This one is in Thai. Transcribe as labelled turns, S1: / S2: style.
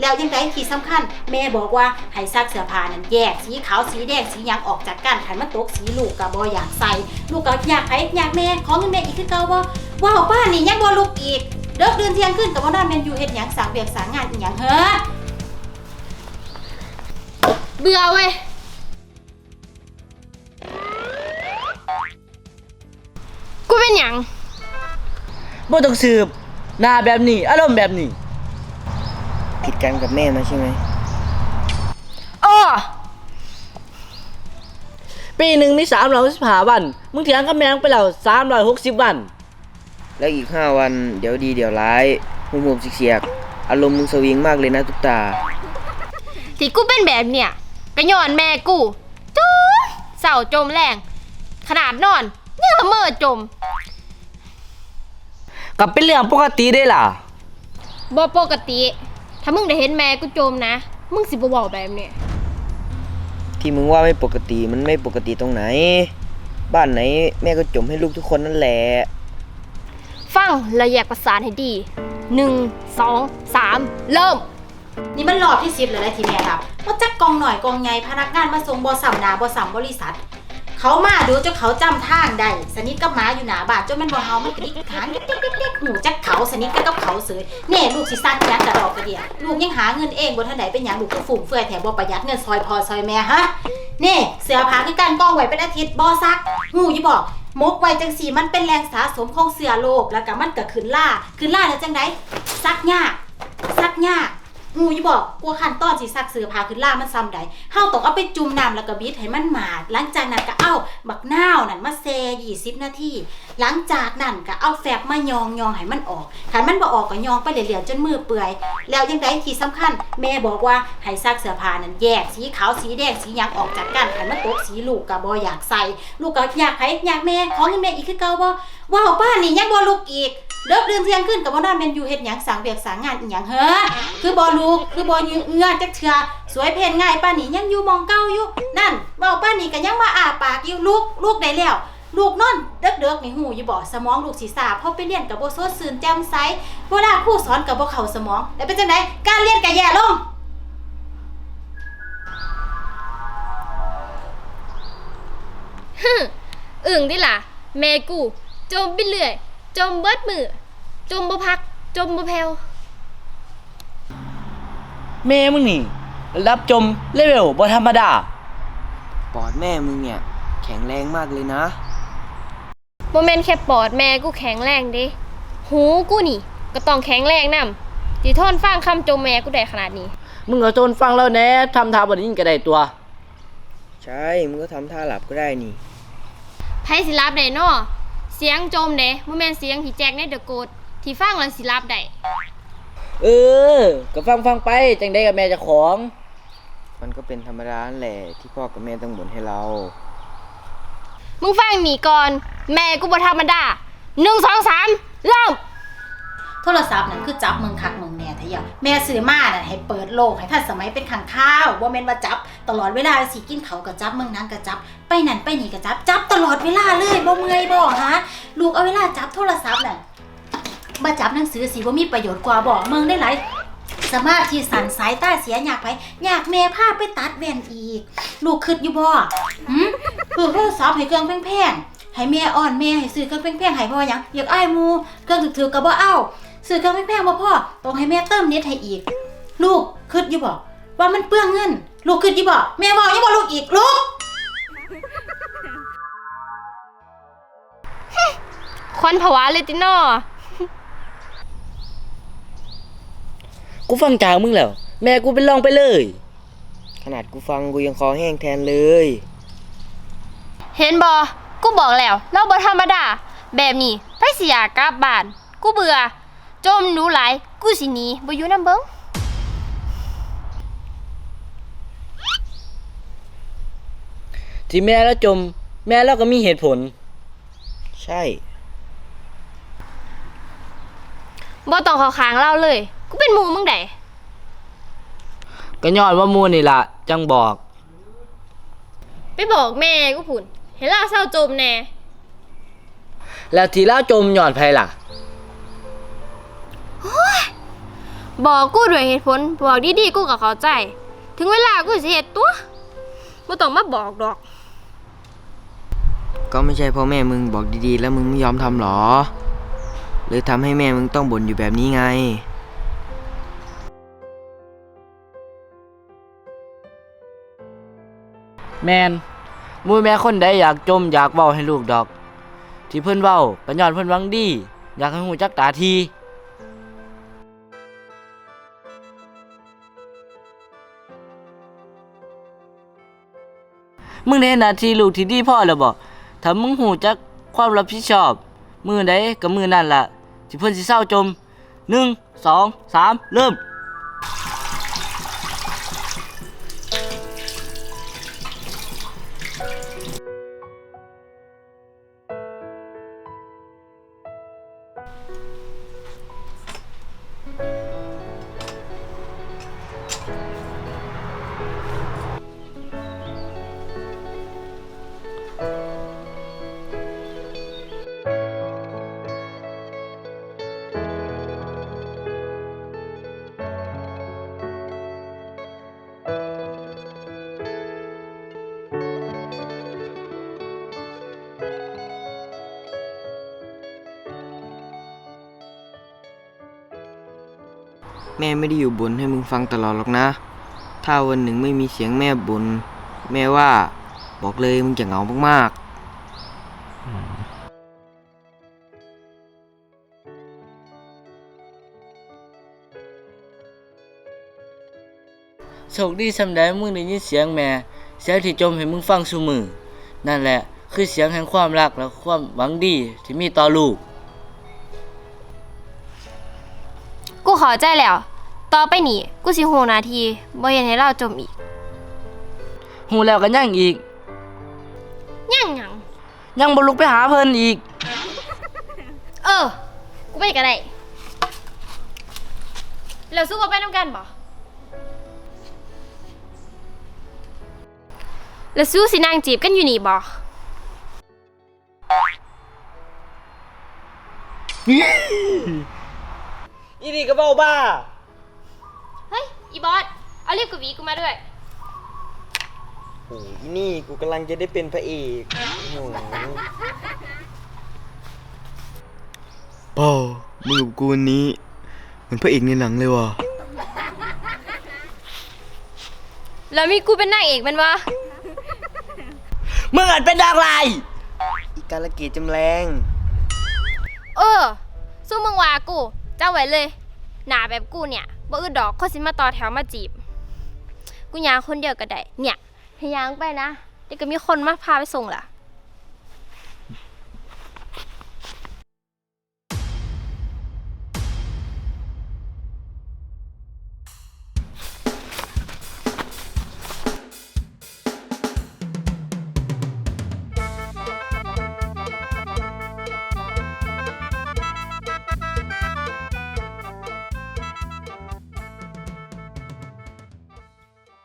S1: แล้วยังไงที่สำคัญ แม่บอกว่าให้ซักเสื้อผ้านั้นแยกสีขาวสีแดงสีหยังออกจากกันขันมันตกสีลูกก็บ่อยากใส่ ลูกก็อยากให้อยากแม่ขอเงินแม่อีกคือเก่าบ่ว้าวป้านนี่ยังบ่ลูกอีกเลิกเดือนเที่ยงขึ้นกับว่านอนแมนยูเฮ็ดหยังสางเบียกสางงานอีหยังเฮ้อ
S2: เบื่อเว้ยกูเป็นหยัง
S3: บ่ต้องสืบหน้าแบบนี้ อารมณ์แบบนี้
S4: ผิดกันกับแม่มาใช่ไหม
S2: อ้อ
S3: ปีหนึ่งมีสามร้อยสิบห้าวัน มึงเถียงกับแมงไปแล้วสามร้อยหกสิบวัน
S4: แล้วอีกห้าวันเดี๋ยวดีเดี๋ยวร้ายมุมมุมๆเสียกๆอารมณ์มึงสวิงมากเลยนะทุกตา
S2: ที่กูเป็นแบบเนี่ยก็ย้อนแม่กูจมเศร้าจมแรง ขนาดนอนยังละเมอจม
S3: กับเป็นเรื่องปกติได้ล่ะ
S2: บ่ปกติ ถ้ามึงได้เห็นแม่กูจมนะ มึงสิบ่บอกแบบนี้
S4: ที่มึงว่าไม่ปกติมันไม่ปกติตรงไหน บ้านไหนแม่ก็จมให้ลูกทุกคนนั่นแหละ
S2: ฟังและแยกประสานให้ดีหนึ่งสองสามเริ่ม
S1: นี่มันรอบที่สิบเลยนะทีแม่ครับว่าจักกองหน่อยกองใหญ่พนักงานมาส่งบอสัมนาบอสัมบริษัท เขามาดูจนเขาจำทางได้สนิทกับหมาอยู่หนาบานจนมันบ่เฮามันกระดิกขานเด็กๆๆๆหูจักเขาสนิทกันกับเขาเสยแน่ลูกสิซักหยังกระดอกกระเดียลูกยังหาเงินเองบ่ทันใดเป็นหยังลูกก็ฟุ่มเฟือยแถมบ่ประหยัดเงินซอยพอซอยแม่ฮะนี่เสื้อผ้าคือการกองไว้เป็นอาทิตย์บ่ซักหูอยู่บอกมกไว้จังสีมันเป็นแรงสะสมของเสื้อโลกแล้วก็มันก็ขึ้นล่าขึ้นล่าแล้วจังไดซักยากซักยาก งูอย่าบอกกลัวขั้นตอนสิซักเสื้อผ้าขึ้นล่ามันซ้ำใดเฮาต้องเอาไปจุ่มน้ำแล้วก็บีบให้มันหมาด หลังจากนั้นก็เอาบักนาวนั่นมาเซ20นาที หลังจากนั้นก็เอาแฟบมายองยองให้มันออกคันมันบ่ออกก็ยองไปเรื่อยๆจนมือเปื่อย แล้วยังไดที่สำคัญ แม่บอกว่าให้ซักเสื้อผ้านั้นแยกสีขาวสีแดงสีหยังออกจากกันคันมันตกสีลูกก็บ่อยากใส่ ลูกก็อยากให้อยากแม่ขอเงินแม่อีกคือเก่าบ่ว้าวป้านนี่ยังบ่ลูกอีก เลิกเดือนเที่ยงขึ้นกับว่านอนแมนยูเฮ็ดหยังสางเบียกสางงานอีหยังเฮ้อคือบอลูกคือบอยืเงือจักเทือสวยเพนง่ายป้านนี่ยังอยู่มองเก้าอยู่นั่นเว้าป้านนี่ก็ยังมาอาปากอยู่ลูกลูกได้แล้วลูกนอนเด็กเด็กๆนี่หูอยู่บ่สมองลูกศีรษะพอไปเรียนกับบ่สดชื่นแจ่มใสเวลาครูสอนกับบ่เข้าสมองแล้วเป็นจังไดการเรียนก็แย่ลง
S2: อึ่งดิล่ะแม่กูจมไปเรื่อย จมเบิดมือ จมบ่พัก จมบ่แผ่ว
S3: แม่มึงนี่ระดับจมเลเวลบ่ธรรมดา
S4: ปอดแม่มึงเนี่ย แข็งแรงมากเลยนะ
S2: โมเมนแค่ปอดแม่กูแข็งแรงเด้หูกูนี่ ก็ต้องแข็งแรงนำที่ทนฟังคำจมแม่กูได้ขนาดนี้
S3: มึงก็ทนฟังแล้วแหน่ทำทาบ่ได้ยินก็ได้ตัว
S4: ใช่ มึงก็ทำท่าหลับก็ได้นี่
S2: ไผสิรับได้น้อ เสียงจมเด้บ่แม่นเสียงที่แจกในเดอะโกดที่ฟังแล้วสิรับได้
S3: เออ ก็ฟังฟังๆไป จังได้กับแม่เจะของ
S4: มันก็เป็นธรรมดานั่นแหละที่พ่อกับแม่ต้องบ่นให้เรา
S2: มึงฟังนี่ก่อน แม่กูบ่ธรรมดา1 2 3เริ่ม
S1: โทรศัพท์นั่นคือจับมึงคักมึง แน่ทะแม่ซื้อมาน่ะให้เปิดโลกให้ทันสมัยเป็นขังข้าวบ่แม่นว่าจับ ตลอดเวลาสิกินเขาวก็จับเมึงนั้นก็จับ ไปนั่นไปนี่ก็จับ จับตลอดเวลาเลยบ่เมื่อยบ่ฮะลูกเอาเวลาจับโทรศัพท์น่ะมาจับหนังสือสิบ่ามีประโยชน์กว่าบอกมึงได้หลายสมาธิสั่นสายตาเสียอยากไป อยากแม่พาไปตัดแว่นอีก ลูกคิดอยู่บ่หืมคือโทรศัพท์ให้เครื่องแพงๆให้แม่อ่อนแม่ให้ซื้อเครื่องแพงๆให้พ่อยังอยากอ้ายหมูเครื่องถือๆก็บ่เอ้า ซื้อเครื่องแพงๆบ่พ่อต้องให้แม่เติมเน็ตให้อีก ลูกคิดอยู่บ่ว่ามันเปลืองเงิน ลูกคิดอยู่บ่แม่บอกยังบ่ลูกอีกลูก
S2: ควันผวาเลยติน้อ
S3: กูฟังจากมึงแล้ว แม่กูเป็นรองไปเลย
S4: ขนาดกูฟังกูยังคอแห้งแทนเลย
S2: เห็นบ่กูบอกแล้ว เราบ่ธรรมดา แบบนี้ไผสิอยากกลับบ้าน กูเบื่อ จมหนูหลายกูสิหนีบ่อยู่นำเบิ่ง
S3: ที่แม่แล้วจม แม่แล้วก็มีเหตุผล
S4: ใช่
S2: บ่ต้องเข้าข้างเราเลย กูเป็นหมู่มึงได้
S3: ก็ย้อนว่ามูนี่ล่ะ จังบอก
S2: ไปบอกแม่กูพุ่นเห็นเราเศร้าจมแน่
S3: แล้วที่เล่าจมย้อนไผล่ะ
S2: บอกกูด้วยเหตุผลบอกดีๆกูก็เข้าใจ ถึงเวลากูสิเฮ็ดตัวบ่ต้องมาบอกดอก
S4: ก็ไม่ใช่พ่อแม่มึงบอกดีๆ แล้วมึงไม่ยอมทำหรอเลยทำให้แม่มึงต้องบ่นอยู่แบบนี้ไง
S3: แมนมูแม่คนใดอยากจมอยากเว้าให้ลูกดอก ที่เพิ่นเว้าก็ย้อนเพิ่นหวังดี อยากให้ฮู้จักตาที มึงได้นหน้าที่ลูกที่ดีพ่อแล้วบ่ถ้ามึงหูจักความรับผิดชอบ มือใดก็มือนั่นล่ะที่เพิ่นสิเศร้าจมหนึ่งสองสามเริ่ม
S4: แม่ไม่ได้อยู่บนให้มึงฟังตลอดหรอกนะ ถ้าวันหนึ่งไม่มีเสียงแม่บน แม่ว่าบอกเลยมึงจะเหงามากๆ
S3: โชคดีสำได้มึงได้ยินเสียงแม่ เสียงที่จมให้มึงฟังซุมือ นั่นแหละ คือเสียงแห่งความรักและความหวังดีที่มีต่อลู
S2: ก เข้าใจแล้ว ต่อไปนี้กูสิโหหนาทีบ่เฮ็ดให้เราจมอีก
S3: หูแล้วกันยังอีก
S2: ยังหยัง
S3: ยังบ่ลุกไปหาเพิ่นอีก
S2: เออ กูไปก็ได้แล้วสู้บ่ไปนำกันบ่แล้วสู้สินางจีบกันอยู่นี่บ่
S3: อีนี่ก็เบ้าบ้า
S2: เฮ้ย อีบอส เอาเรียบกับหวีกูมาด้วย
S4: ๆโอ้ยนี่กูกำลังจะได้เป็นพระเอกโอ้โหป้ามึงกับกูวันนี้ เหมือนพระเอกในหนังเลยว่ะ
S2: แล้วมีกูเป็นนางเอกแมันวะ
S3: มึงอาจเป็นดางลาย
S4: อีกาลเกตจำแรง
S2: เออสู้มึงว่ากูเจ้าไว้เลย หนาแบบกูเนี่ยบ่อึดดอกเขาสิมาต่อแถวมาจีบ กูยางคนเดียวก็ได้ เนี่ยให้ยางไปนะเดี๋ยวก็มีคนมาพาไปส่งล่ะ